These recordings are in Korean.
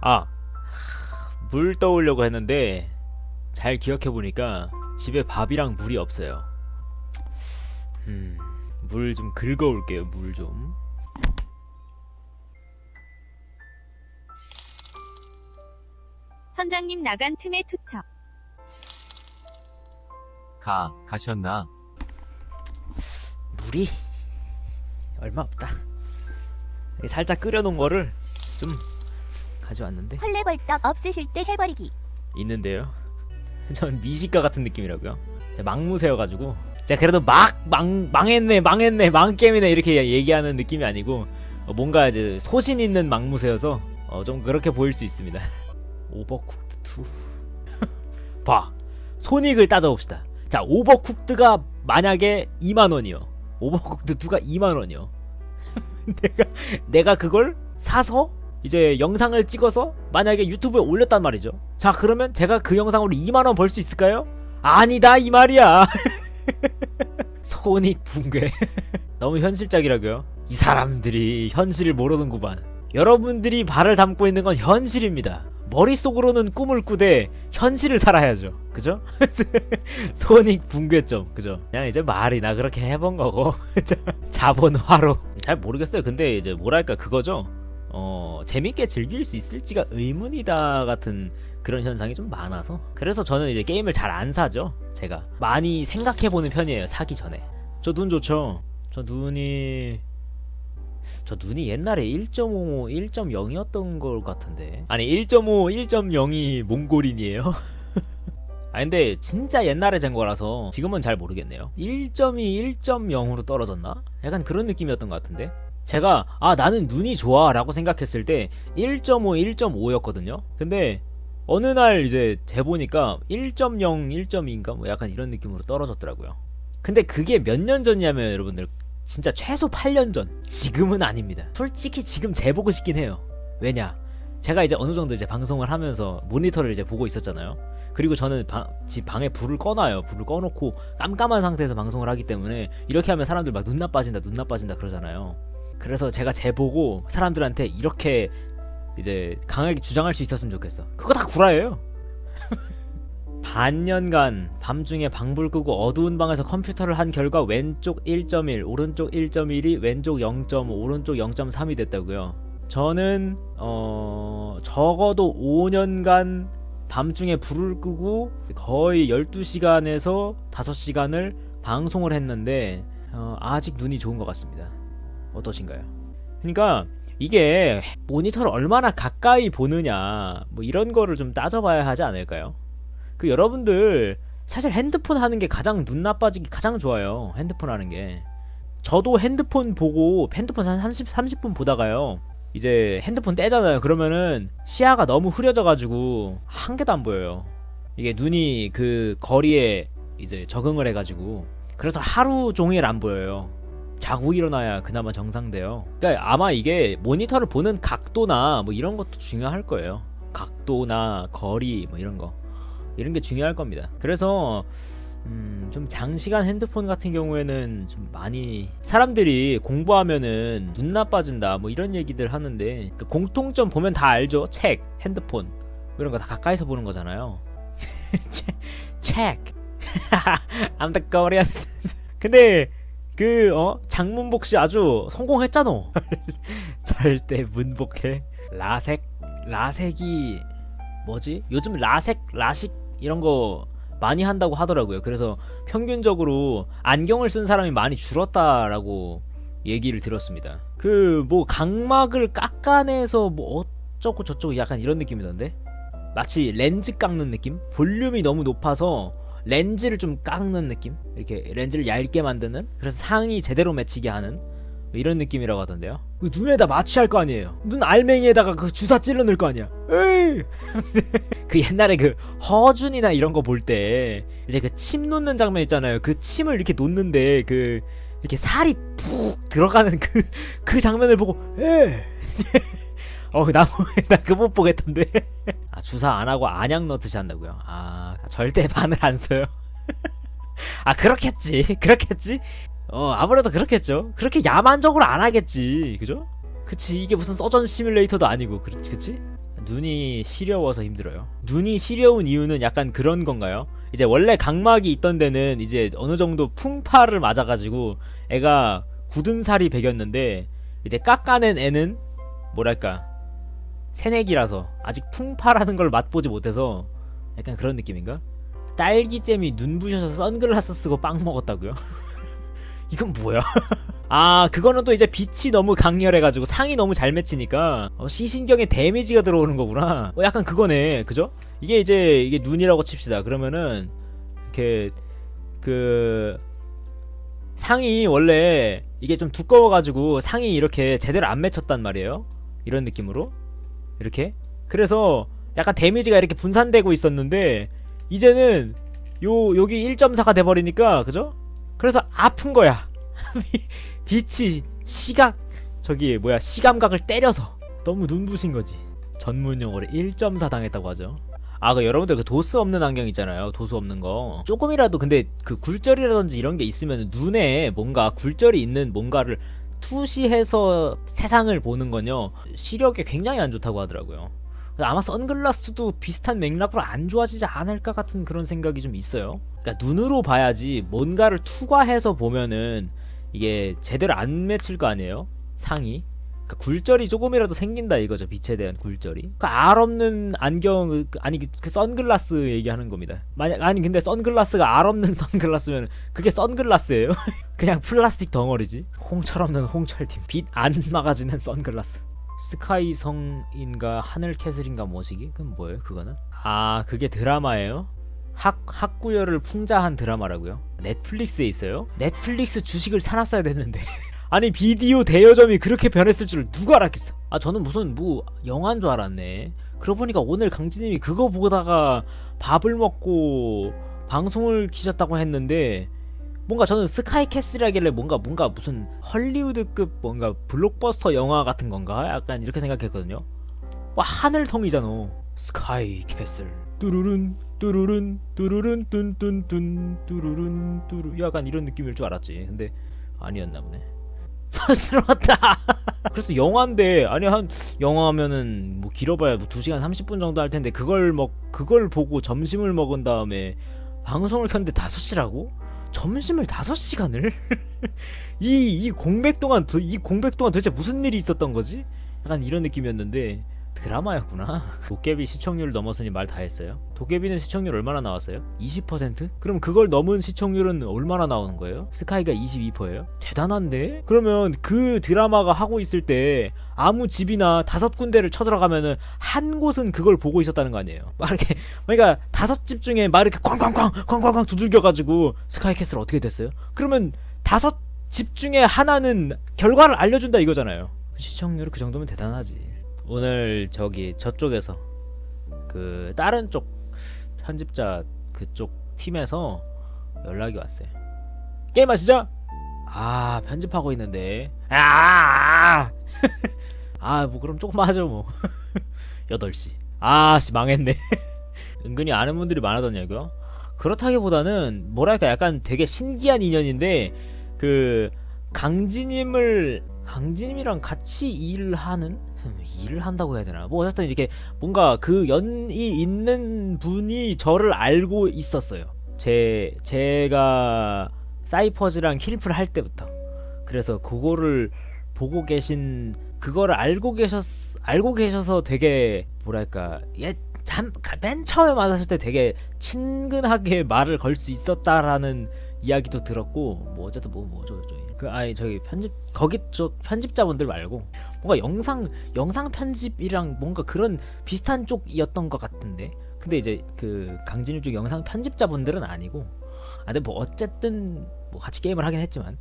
아, 물 떠오려고 했는데 잘 기억해 보니까 집에 밥이랑 물이 없어요. 음, 물 좀 긁어 올게요. 물 좀. 선장님 나간 틈에 투척. 가, 가셨나? 물이 얼마 없다. 살짝 끓여놓은 거를 좀 가져왔는데 헐레벌떡 없으실 때 해버리기. 있는데요. 전 미식가 같은 느낌이라고요. 제가 막무새여가지고 제가 그래도 막 망, 망했네 망했네 망게임이네 이렇게 얘기하는 느낌이 아니고 어, 뭔가 이제 소신 있는 막무새여서 어, 좀 그렇게 보일 수 있습니다. 오버쿡드 2. 봐. 손익을 따져봅시다. 자, 오버쿡드가 만약에 2만 원이요. 오버쿡드 2가 2만 원이요. 내가 내가 그걸 사서 이제 영상을 찍어서 만약에 유튜브에 올렸단 말이죠. 자, 그러면 제가 그 영상으로 2만 원 벌 수 있을까요? 아니다 이 말이야. 손익 붕괴. 너무 현실적이라고요. 이 사람들이 현실을 모르는구만. 여러분들이 발을 담고 있는 건 현실입니다. 머릿속으로는 꿈을 꾸되 현실을 살아야죠. 그죠? 손익 붕괴점. 그죠? 그냥 이제 말이나 그렇게 해본 거고. 자본화로. 잘 모르겠어요. 근데 이제 뭐랄까 그거죠. 어, 재밌게 즐길 수 있을지가 의문이다 같은 그런 현상이 좀 많아서. 그래서 저는 이제 게임을 잘 안 사죠 제가. 많이 생각해 보는 편이에요 사기 전에. 저 눈 좋죠? 저 눈이 저 눈이 옛날에 1.5, 1.0이었던 걸 같은데. 아니 1.5, 1.0이 몽골인이에요? 아 근데 진짜 옛날에 잰 거라서 지금은 잘 모르겠네요. 1.2, 1.0으로 떨어졌나? 약간 그런 느낌이었던 것 같은데 제가 아 나는 눈이 좋아. 라고 생각했을 때 1.5, 1.5였거든요. 근데 어느 날 이제 재보니까 1.0, 1.2인가 뭐 약간 이런 느낌으로 떨어졌더라고요. 근데 그게 몇 년 전이냐면 여러분들 진짜 최소 8년 전. 지금은 아닙니다. 솔직히 지금 재보고 싶긴 해요. 왜냐? 제가 이제 어느 정도 이제 방송을 하면서 모니터를 이제 보고 있었잖아요. 그리고 저는 방, 집 방에 불을 꺼놔요. 불을 꺼놓고 깜깜한 상태에서 방송을 하기 때문에 이렇게 하면 사람들 막 눈 나빠진다 눈 나빠진다 그러잖아요 그래서 제가 재보고 사람들한테 이렇게 이제 강하게 주장할 수 있었으면 좋겠어. 그거 다 구라예요. 반년간 밤중에 방불 끄고 어두운 방에서 컴퓨터를 한 결과 왼쪽 1.1, 오른쪽 1.1이 왼쪽 0.5, 오른쪽 0.3이 됐다고요. 저는 어 적어도 5년간 밤중에 불을 끄고 거의 12시간에서 5시간을 방송을 했는데 어, 아직 눈이 좋은 것 같습니다. 어떠신가요? 그러니까 이게 모니터를 얼마나 가까이 보느냐 뭐 이런 거를 좀 따져봐야 하지 않을까요? 그 여러분들 사실 핸드폰 하는 게 가장 눈 나빠지기 가장 좋아요. 핸드폰 하는 게. 저도 핸드폰 보고 핸드폰 한 30, 30분 보다가요. 이제 핸드폰 떼잖아요. 그러면은 시야가 너무 흐려져 가지고 한 개도 안 보여요. 이게 눈이 그 거리에 이제 적응을 해 가지고 그래서 하루 종일 안 보여요. 자고 일어나야 그나마 정상돼요. 그러니까 아마 이게 모니터를 보는 각도나 뭐 이런 것도 중요할 거예요. 각도나 거리 뭐 이런 거 이런 게 중요할 겁니다. 그래서 음, 좀 장시간 핸드폰 같은 경우에는 좀 많이 사람들이 공부하면은 눈 나빠진다 뭐 이런 얘기들 하는데 그 공통점 보면 다 알죠. 책, 핸드폰 뭐 이런 거 다 가까이서 보는 거잖아요. 책, 책. I'm the Korean. 근데 그 어 장문복 씨 아주 성공했잖아. 절대 문복해. 라색 라색이 뭐지? 요즘 라색 라식 이런 거 많이 한다고 하더라고요. 그래서 평균적으로 안경을 쓴 사람이 많이 줄었다라고 얘기를 들었습니다. 그 뭐 각막을 깎아내서 뭐 어쩌고 저쩌고 약간 이런 느낌이던데. 마치 렌즈 깎는 느낌? 볼륨이 너무 높아서 렌즈를 좀 깎는 느낌? 이렇게 렌즈를 얇게 만드는? 그래서 상이 제대로 맺히게 하는? 이런 느낌이라고 하던데요. 그 눈에다 마취할 거 아니에요. 눈 알맹이에다가 그 주사 찔러 넣을 거 아니야. 에이! 그 옛날에 그 허준이나 이런 거 볼 때 이제 그 침 놓는 장면 있잖아요. 그 침을 이렇게 놓는데 그 이렇게 살이 푹 들어가는 그 그 장면을 보고 에. 어나나그 못 보겠던데. 아 주사 안 하고 안약 넣듯이 한다고요. 아 절대 바늘 안 써요. 아 그렇겠지 그렇겠지 어 아무래도 그렇겠죠 그렇게 야만적으로 안 하겠지 그죠 그치 이게 무슨 서전 시뮬레이터도 아니고 그, 그치? 눈이 시려워서 힘들어요 눈이 시려운 이유는 약간 그런 건가요? 이제 원래 각막이 있던 데는 이제 어느 정도 풍파를 맞아가지고 애가 굳은 살이 배겼는데 이제 깎아낸 애는 뭐랄까 새내기라서 아직 풍파라는 걸 맛보지 못해서 약간 그런 느낌인가? 딸기잼이 눈 부셔서 선글라스 쓰고 빵 먹었다고요? 이건 뭐야? 아 그거는 또 이제 빛이 너무 강렬해가지고 상이 너무 잘 맺히니까 어, 시신경에 데미지가 들어오는 거구나. 어, 약간 그거네, 그죠? 이게 이제 이게 눈이라고 칩시다. 그러면은 이렇게 그 상이 원래 이게 좀 두꺼워가지고 상이 이렇게 제대로 안 맺혔단 말이에요. 이런 느낌으로 이렇게. 그래서 약간 데미지가 이렇게 분산되고 있었는데 이제는 요 여기 1.4가 돼버리니까 그죠? 그래서 아픈 거야. 빛이 시각 저기 뭐야 시감각을 때려서 너무 눈부신 거지. 전문 용어로 1.4 당했다고 하죠. 아, 그 여러분들 그 도스 없는 안경 있잖아요. 도수 없는 거. 조금이라도 근데 그 굴절이라든지 이런 게 있으면 눈에 뭔가 굴절이 있는 뭔가를 투시해서 세상을 보는 건요. 시력에 굉장히 안 좋다고 하더라고요. 아마 선글라스도 비슷한 맥락으로 안 좋아지지 않을까 같은 그런 생각이 좀 있어요. 그러니까 눈으로 봐야지 뭔가를 투과해서 보면은 이게 제대로 안 맺힐 거 아니에요? 상이. 그러니까 굴절이 조금이라도 생긴다 이거죠. 빛에 대한 굴절이. 그알 없는 안경 그- 아니 그, 그 선글라스 얘기하는 겁니다. 만약 아니 근데 선글라스가 알 없는 선글라스면 그게 선글라스예요? 그냥 플라스틱 덩어리지. 홍철 없는 홍철팀. 빛 안 막아지는 선글라스. 스카이성인가 하늘캐슬인가 뭐시기? 그건 뭐예요? 그거는? 아 그게 드라마예요? 학 학구열을 풍자한 드라마라고요? 넷플릭스에 있어요? 넷플릭스 주식을 사놨어야 됐는데 아니 비디오 대여점이 그렇게 변했을 줄 누가 알았겠어? 아 저는 무슨 뭐 영화인 줄 알았네. 그러고 보니까 오늘 강진님이 그거 보다가 밥을 먹고 방송을 키셨다고 했는데 뭔가 저는 스카이캐슬이라길래 뭔가 뭔가 무슨 헐리우드급 뭔가 블록버스터 영화 같은 건가? 약간 이렇게 생각했거든요. 와 하늘성이잖아. 스카이캐슬. 뚜루룬 뚜루룬 뚜루룬 뚠뚠뚠 뚜루룬 뚜루 약간 이런 느낌일 줄 알았지. 근데 아니었나 보네. 부스러웠다. 그래서 영화인데 아니 한 영화 하면은 뭐 길어봐야 뭐 2시간 30분 정도 할 텐데 그걸 먹 그걸 보고 점심을 먹은 다음에 방송을 켰는데 5시라고? 점심을 5시간을? 이, 이 공백 동안, 도- 이 공백 동안 도대체 무슨 일이 있었던 거지? 약간 이런 느낌이었는데, 드라마였구나. 도깨비 시청률을 넘어서니 말 다 했어요. 도깨비는 시청률 얼마나 나왔어요? 20%? 그럼 그걸 넘은 시청률은 얼마나 나오는 거예요? 스카이가 22%예요? 대단한데? 그러면 그 드라마가 하고 있을 때 아무 집이나 다섯 군데를 쳐들어가면은 한 곳은 그걸 보고 있었다는 거 아니에요? 막 이렇게 그러니까 다섯 집 중에 막 이렇게 꽝꽝꽝 꽝꽝꽝 두들겨 가지고 스카이 캐슬 어떻게 됐어요? 그러면 다섯 집 중에 하나는 결과를 알려준다 이거잖아요. 시청률 그 정도면 대단하지. 오늘 저기 저쪽에서 그 다른 쪽 편집자 그쪽 팀에서 연락이 왔어요. 게임 하시죠? 아 편집하고 있는데 아, 아, 뭐 그럼 조금만 하죠 뭐 8시 아씨 망했네 은근히 아는 분들이 많아졌냐고요? 그렇다기보다는 뭐랄까 약간 되게 신기한 인연인데 그 강진님을 강진님이랑 같이 일하는 흠, 일을 한다고 해야 되나? 뭐 어쨌든 이렇게 뭔가 그 연이 있는 분이 저를 알고 있었어요. 제 제가 사이퍼즈랑 킬프를 할 때부터. 그래서 그거를 보고 계신 그거를 알고 계셨 알고 계셔서 되게 뭐랄까 예참맨 처음에 만났을 때 되게 친근하게 말을 걸 수 있었다라는 이야기도 들었고 뭐 어쨌든 뭐뭐저저그 아니 저기 편집 거기 저 편집자분들 말고 뭔가 영상 영상 편집이랑 뭔가 그런 비슷한 쪽이었던 것 같은데 근데 이제 그 강진님 쪽 영상 편집자분들은 아니고 아 근데 뭐 어쨌든 뭐 같이 게임을 하긴 했지만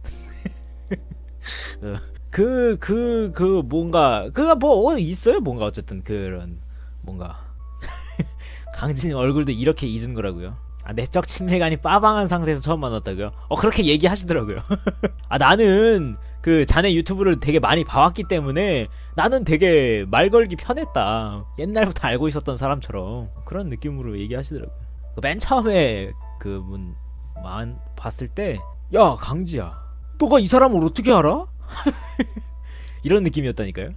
그그그 뭔가 그가 뭐 어, 있어요 뭔가 어쨌든 그런 뭔가 강진 얼굴도 이렇게 잊은 거라고요. 아 내적 친밀감이 빠방한 상태에서 처음 만났다고요? 어 그렇게 얘기하시더라고요. 아 나는 그 자네 유튜브를 되게 많이 봐왔기 때문에 나는 되게 말 걸기 편했다. 옛날부터 알고 있었던 사람처럼 그런 느낌으로 얘기하시더라고요. 그맨 처음에 그분 만 봤을 때 야 강지야, 너가 이 사람을 어떻게 알아? 이런 느낌이었다니까요.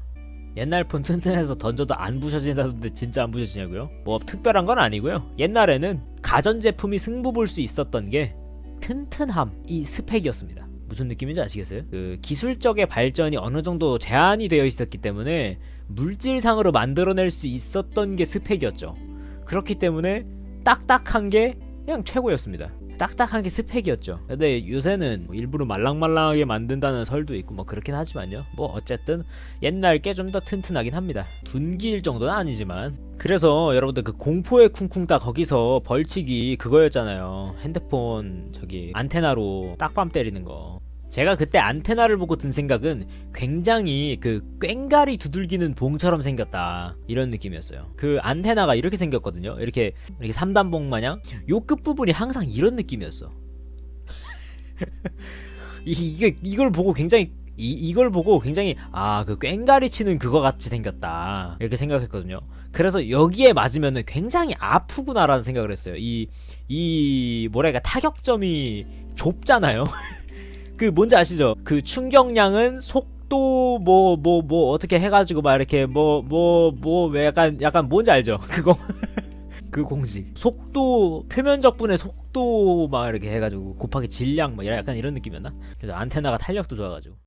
옛날 폰 튼튼해서 던져도 안 부셔진다던데 진짜 안 부셔지냐고요? 뭐 특별한 건 아니고요. 옛날에는 가전제품이 승부 볼 수 있었던 게 튼튼함 이 스펙이었습니다. 무슨 느낌인지 아시겠어요? 그 기술적의 발전이 어느 정도 제한이 되어 있었기 때문에 물질상으로 만들어낼 수 있었던 게 스펙이었죠. 그렇기 때문에 딱딱한 게 그냥 최고였습니다. 딱딱한 게 스펙이었죠. 근데 요새는 뭐 일부러 말랑말랑하게 만든다는 설도 있고 뭐 그렇긴 하지만요. 뭐 어쨌든 옛날 게 좀 더 튼튼하긴 합니다. 둔기일 정도는 아니지만. 그래서 여러분들 그 공포의 쿵쿵 따 거기서 벌칙이 그거였잖아요. 핸드폰 저기 안테나로 딱밤 때리는 거. 제가 그때 안테나를 보고 든 생각은 굉장히 그 꽹가리 두들기는 봉처럼 생겼다 이런 느낌이었어요. 그 안테나가 이렇게 생겼거든요. 이렇게 이렇게 3단봉 마냥 요 끝 부분이 항상 이런 느낌이었어. 이, 이게 이걸 보고 굉장히 이, 이걸 보고 굉장히 아 그 꽹가리 치는 그거 같이 생겼다 이렇게 생각했거든요. 그래서 여기에 맞으면은 굉장히 아프구나라는 생각을 했어요. 이 이 뭐랄까 타격점이 좁잖아요. 그 뭔지 아시죠? 그 충격량은 속도 뭐뭐 뭐 어떻게 해가지고 막 이렇게 뭐 뭐 뭐왜 약간 약간 뭔지 알죠? 그거 그 공식 속도 표면적 분의 속도 막 이렇게 해가지고 곱하기 질량 막 약간 이런 느낌이었나? 그래서 안테나가 탄력도 좋아가지고